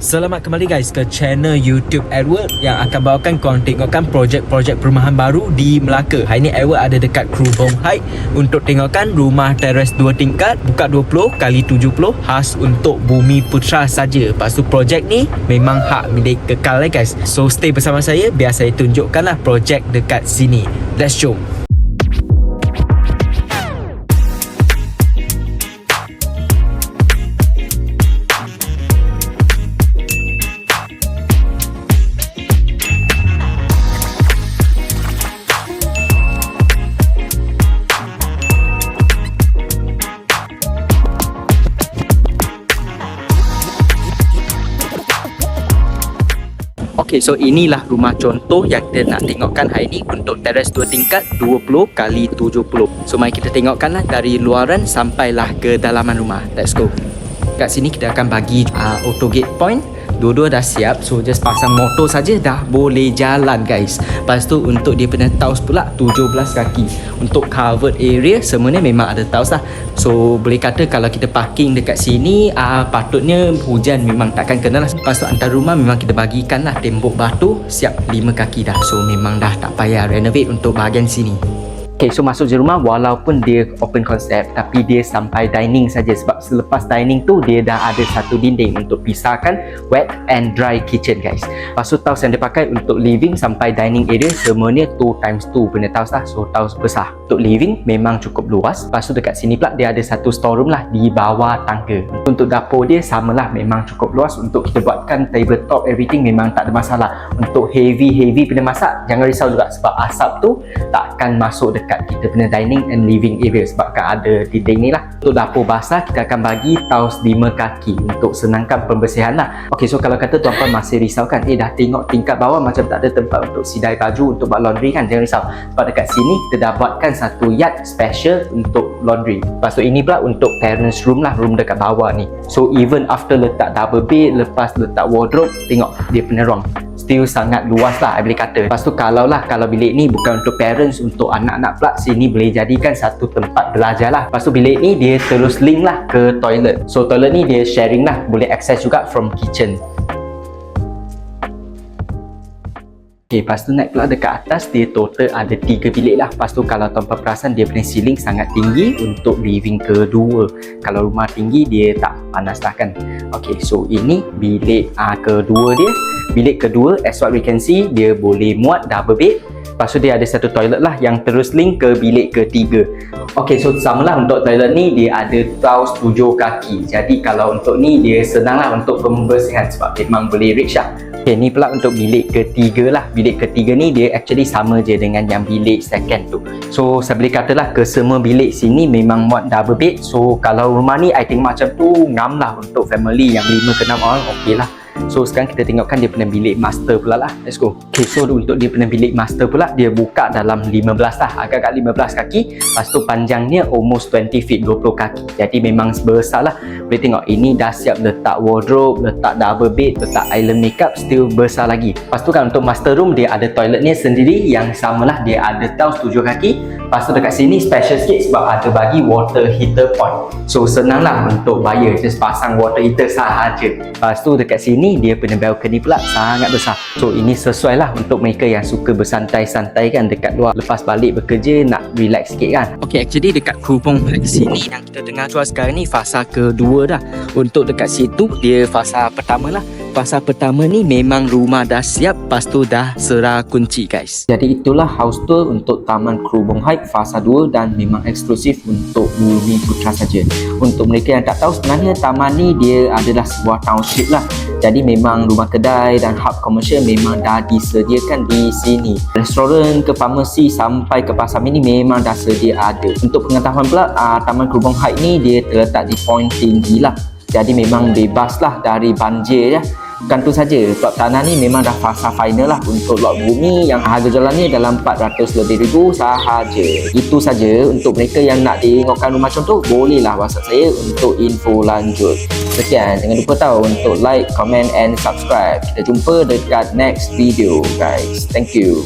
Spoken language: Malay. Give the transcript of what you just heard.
Selamat kembali guys ke channel YouTube Edward yang akan bawakan korang tengokkan projek-projek perumahan baru di Melaka. Hari ni Edward ada dekat Krubong Height untuk tengokkan rumah teres 2 tingkat buka 20 kali 70 khas untuk Bumi Putra saja. Lepas tu projek ni memang hak milik kekal eh guys. So stay bersama saya biar saya tunjukkanlah projek dekat sini. Let's jom. Okey, so inilah rumah contoh yang kita nak tengokkan hari ni untuk teres 2 tingkat 20 kali 70. So mari kita tengokkanlah dari luaran sampailah ke dalaman rumah. Let's go. Kat sini kita akan bagi uh, auto gate point. Dua-dua dah siap So just pasang motor saja dah boleh jalan guys. Lepas tu untuk dia punya tiles pula 17 kaki. Untuk covered area semuanya memang ada tiles lah. So boleh kata kalau kita parking dekat sini uh, Patutnya hujan memang takkan kena lah. Lepas tu antar rumah memang kita bagikan lah. Tembok batu siap 5 kaki dah. So memang dah tak payah renovate untuk bahagian sini Okay, so masuk je rumah walaupun dia open concept tapi dia sampai dining saja sebab selepas dining tu dia dah ada satu dinding untuk pisahkan wet and dry kitchen guys. Lepas tu tiles yang dia pakai untuk living sampai dining area semuanya 2 times 2 punya tiles lah. So tiles besar. Untuk living memang cukup luas. Lepas tu dekat sini pula dia ada satu storeroom lah di bawah tangga. Untuk dapur dia samalah memang cukup luas untuk kita buatkan tabletop everything memang tak ada masalah. Untuk heavy-heavy punya masak jangan risau juga sebab asap tu tak akan masuk dekat kita punya dining and living area sebabkan ada dinding ni lah. Untuk dapur basah kita akan bagi tiles 5 kaki untuk senangkan pembersihan lah. Ok so kalau kata tuan-puan masih risau kan eh dah tengok tingkat bawah macam tak ada tempat untuk sidai baju untuk buat laundry kan jangan risau. Sebab dekat sini kita dah buatkan satu yard special untuk laundry. Lepas tu ini pula untuk parents room lah room dekat bawah ni. So even after letak double bed lepas letak wardrobe tengok dia punya ruang still sangat luas lah I boleh kata. Lepas tu kalau lah kalau bilik ni bukan untuk parents untuk anak-anak pula sini boleh jadikan satu tempat belajar lah. Lepas tu bilik ni dia terus link lah ke toilet. So toilet ni dia sharing lah boleh access juga from kitchen. Okay, lepas tu naik pula dekat atas dia total ada tiga bilik lah. Lepas tu kalau tuan-puan perasan dia punya ceiling sangat tinggi untuk living kedua. Kalau rumah tinggi dia tak panas lah kan. Okay, so ini bilik uh, kedua dia bilik kedua as what we can see dia boleh muat double bed lepas tu dia ada satu toilet lah yang terus link ke bilik ketiga. Ok so samalah untuk toilet ni dia ada tiles tujuh kaki. Jadi kalau untuk ni dia senang lah untuk pembersihan sebab memang boleh reach lah. Ok ni pula untuk bilik ketiga lah. Bilik ketiga ni dia actually sama je dengan yang bilik second tu. So saya boleh katalah ke semua bilik sini memang muat double bed so kalau rumah ni I tengok macam tu ngam lah untuk family yang 5 ke 6 orang ok lah So sekarang kita tengokkan dia punya bilik master pula lah. Let's go. Okay so untuk dia punya bilik master pula Dia buka dalam 15 lah. Agak-agak 15 kaki. Lepas tu panjangnya almost 20 feet 20 kaki. Jadi memang besar lah. Boleh tengok ini dah siap letak wardrobe Letak double bed Letak island makeup Still besar lagi. Lepas tu kan untuk master room Dia ada toiletnya sendiri. Yang samalah Dia ada tiles 7 kaki Lepas tu dekat sini special sikit Sebab ada bagi water heater point So senang lah untuk bayar Just pasang water heater sahaja. Lepas tu dekat sini dia punya balcony pula sangat besar. So ini sesuai lah untuk mereka yang suka bersantai-santai kan dekat luar. Lepas balik bekerja nak relax sikit kan. Ok actually dekat Krupong di sini yang kita dengar jual sekarang ni fasa kedua dah. Untuk dekat situ dia fasa pertama lah Fasa pertama ni memang rumah dah siap Lepas tu dah serah kunci guys Jadi itulah house tour untuk Taman Krubong Height Fasa 2 Dan memang eksklusif untuk Bumi Putra saja. Untuk mereka yang tak tahu sebenarnya taman ni dia adalah sebuah township lah jadi memang rumah kedai dan hub komersial memang dah disediakan di sini. Restoran ke farmasi sampai ke pasar mini memang dah sedia ada. Untuk pengetahuan pula, uh, Taman Krubong Height ni dia terletak di point tinggi lah. Jadi memang bebas lah dari banjir ya. Bukan tu saja, sebab tanah ni memang dah fasa final lah untuk lot bumi yang harga jualannya dalam 400 lebih ribu sahaja. Itu saja untuk mereka yang nak tengokkan rumah contoh, bolehlah WhatsApp saya untuk info lanjut. Sekian, jangan lupa tahu untuk like, comment and subscribe. Kita jumpa dekat next video guys. Thank you.